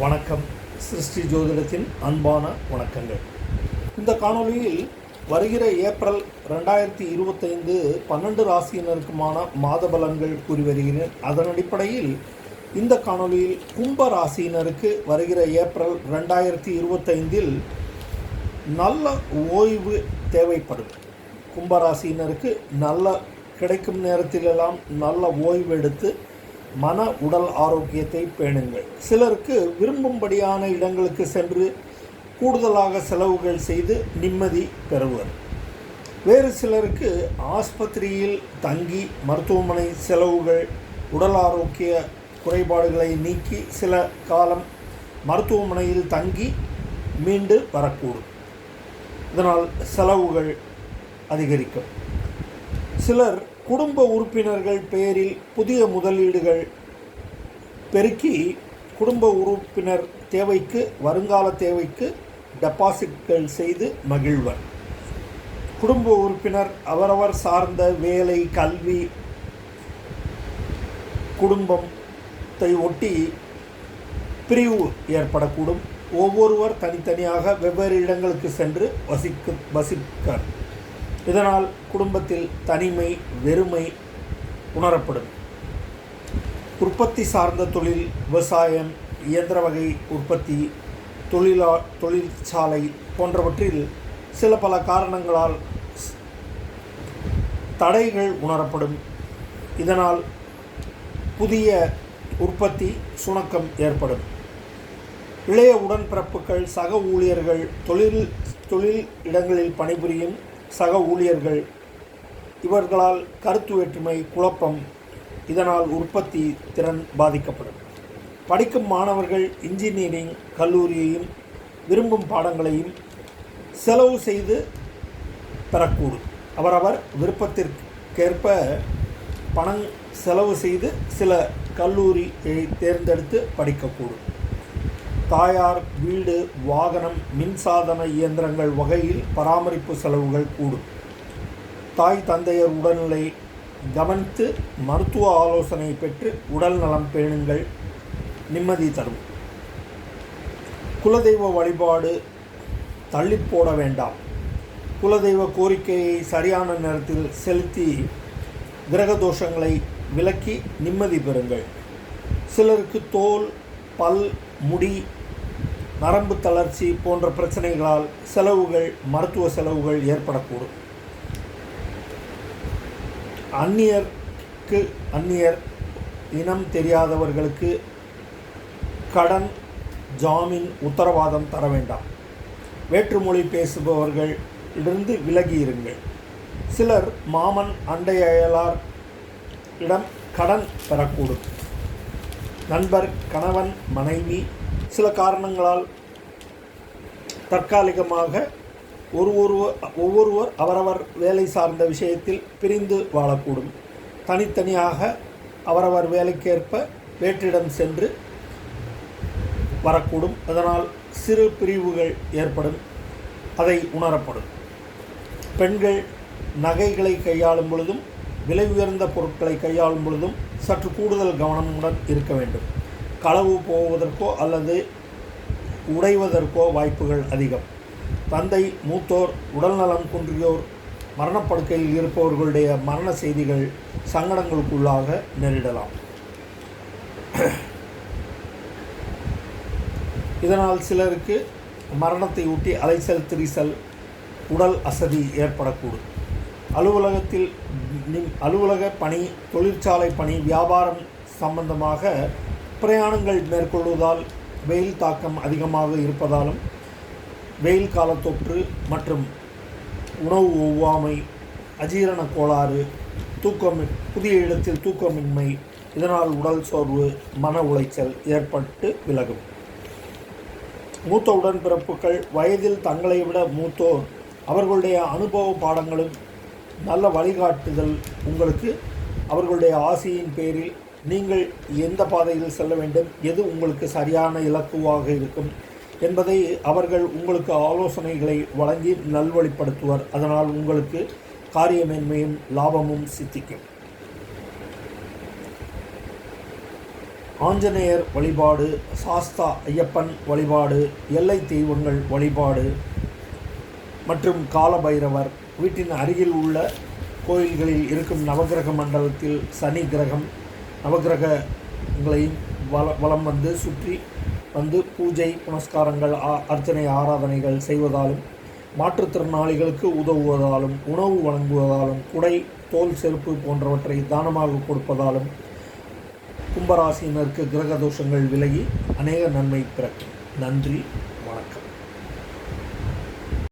வணக்கம். சிருஷ்டி ஜோதிடத்தின் அன்பான வணக்கங்கள். இந்த காணொளியில் வருகிற ஏப்ரல் ரெண்டாயிரத்தி இருபத்தைந்து பன்னெண்டு ராசியினருக்குமான மாத பலன்கள் கூறி வருகிறேன். அதன் அடிப்படையில் இந்த காணொளியில் கும்ப ராசியினருக்கு வருகிற ஏப்ரல் ரெண்டாயிரத்தி இருபத்தைந்தில் நல்ல ஓய்வு தேவைப்படும். கும்பராசியினருக்கு நல்ல கிடைக்கும் நேரத்திலெல்லாம் நல்ல ஓய்வு எடுத்து மன உடல் ஆரோக்கியத்தை பேணுங்கள். சிலருக்கு விரும்பும்படியான இடங்களுக்கு சென்று கூடுதலாக செலவுகள் செய்து நிம்மதி பெறுவர். வேறு சிலருக்கு ஆஸ்பத்திரியில் தங்கி மருத்துவமனை செலவுகள் உடல் ஆரோக்கிய குறைபாடுகளை நீக்கி சில காலம் மருத்துவமனையில் தங்கி மீண்டு வரக்கூடும். இதனால் செலவுகள் அதிகரிக்கும். சிலர் குடும்ப உறுப்பினர்கள் பெயரில் புதிய முதலீடுகள் பெருக்கி குடும்ப உறுப்பினர் தேவைக்கு வருங்கால தேவைக்கு டெபாசிட்கள் செய்து மகிழ்வர். குடும்ப உறுப்பினர் அவரவர் சார்ந்த வேலை கல்வி குடும்பத்தை ஒட்டி பிரிவு ஏற்படக்கூடும். ஒவ்வொருவர் தனித்தனியாக வெவ்வேறு இடங்களுக்கு சென்று வசிக்க வசிக்கர். இதனால் குடும்பத்தில் தனிமை வெறுமை உணரப்படும். உற்பத்தி சார்ந்த தொழில் விவசாயம் இயந்திர வகை உற்பத்தி தொழிலா தொழிற்சாலை போன்றவற்றில் சில பல காரணங்களால் தடைகள் உணரப்படும். இதனால் புதிய உற்பத்தி சுணக்கம் ஏற்படும். இளைய உடன்பிறப்புகள் சக ஊழியர்கள் தொழில் தொழில் இடங்களில் பணிபுரியும் சக ஊழியர்கள். இவர்களால் கருத்து வேற்றுமை குழப்பம் இதனால் உற்பத்தி திறன் பாதிக்கப்படும். படிக்கும் மாணவர்கள் இன்ஜினியரிங் கல்லூரியையும் விரும்பும் பாடங்களையும் செலவு செய்து பெறக்கூடும். அவரவர் விருப்பத்திற்கேற்ப பணம் செலவு செய்து சில கல்லூரியை தேர்ந்தெடுத்து படிக்கக்கூடும். தாயார் வீடு வாகனம் மின்சாதன இயந்திரங்கள் வகையில் பராமரிப்பு செலவுகள் கூடும். தாய் தந்தையர் உடல்நிலை கவனித்து மருத்துவ ஆலோசனை பெற்று உடல் நலம் பேணுங்கள். நிம்மதி தரும். குலதெய்வ வழிபாடு தள்ளி போட வேண்டாம். குலதெய்வ கோரிக்கையை சரியான நேரத்தில் செலுத்தி கிரக தோஷங்களை விலக்கி நிம்மதி பெறுங்கள். சிலருக்கு தோல் பல் முடி நரம்பு தளர்ச்சி போன்ற பிரச்சனைகளால் செலவுகள் மருத்துவ செலவுகள் ஏற்படக்கூடும். அந்நியருக்கு அந்நியர் இனம் தெரியாதவர்களுக்கு கடன் ஜாமீன் உத்தரவாதம் தர வேண்டாம். வேற்றுமொழி பேசுபவர்கள் இருந்து விலகி இருங்கள். சிலர் மாமன் அண்டை அயலார் இடம் கடன் பெறக்கூடும். நண்பர் கணவன் மனைவி சில காரணங்களால் தற்காலிகமாக ஒரு ஒருவர் ஒவ்வொருவர் அவரவர் வேலை சார்ந்த விஷயத்தில் பிரிந்து வாழக்கூடும். தனித்தனியாக அவரவர் வேலைக்கேற்ப வேற்றிடம் சென்று வரக்கூடும். அதனால் சிறு பிரிவுகள் ஏற்படும். அதை உணரப்படும். பெண்கள் நகைகளை கையாளும் பொழுதும் விலை உயர்ந்த பொருட்களை கையாளும் பொழுதும் சற்று கூடுதல் கவனமுடன் இருக்க வேண்டும். களவு போவதற்கோ அல்லது உடைவதற்கோ வாய்ப்புகள் அதிகம். தந்தை மூத்தோர் உடல்நலம் குன்றியோர் மரணப்படுக்கையில் இருப்பவர்களுடைய மரண செய்திகள் சங்கடங்களுக்குள்ளாக நேரிடலாம். இதனால் சிலருக்கு மரணத்தை ஒட்டி அலைச்சல் திரிசல் உடல் அசதி ஏற்படக்கூடும். அலுவலகத்தில் அலுவலக பணி தொழிற்சாலை பணி வியாபாரம் சம்பந்தமாக பிரயாணங்கள் மேற்கொள்வதால் வெயில் தாக்கம் அதிகமாக இருப்பதாலும் வெயில் கால தொற்று மற்றும் உணவு ஒவ்வாமை அஜீரண கோளாறு தூக்கம் புதிய இடத்தில் தூக்கமின்மை இதனால் உடல் சோர்வு மன உளைச்சல் ஏற்பட்டு விலகும். மூத்த உடன்பிறப்புகள் வயதில் தங்களை விட மூத்தோர் அவர்களுடைய அனுபவ பாடங்களும் நல்ல வழிகாட்டுதல் உங்களுக்கு அவர்களுடைய ஆசையின் பேரில் நீங்கள் எந்த பாதையில் செல்ல வேண்டும்? எது உங்களுக்கு சரியான இலக்குவாக இருக்கும்? என்பதை அவர்கள் உங்களுக்கு ஆலோசனைகளை வழங்கி நல்வழிப்படுத்துவர். அதனால் உங்களுக்கு காரியமேன்மையும் லாபமும் சித்திக்கும். ஆஞ்சநேயர் வழிபாடு சாஸ்தா ஐயப்பன் வழிபாடு எல்லை தெய்வங்கள் வழிபாடு மற்றும் காலபைரவர் வீட்டின் அருகில் உள்ள கோயில்களில் இருக்கும் நவகிரக மண்டலத்தில் சனி கிரகம் நவகிரகங்களையும் வள வலம் வந்து சுற்றி வந்து பூஜை புனஸ்காரங்கள் ஆ- அர்ச்சனை ஆராதனைகள் செய்வதாலும் மாற்றுத்திறனாளிகளுக்கு உதவுவதாலும் உணவு வழங்குவதாலும் குடை தோல் செருப்பு போன்றவற்றை தானமாக கொடுப்பதாலும் கும்பராசியினருக்கு கிரக தோஷங்கள் விலகி அநேக நன்மை பிறக்கும். நன்றி.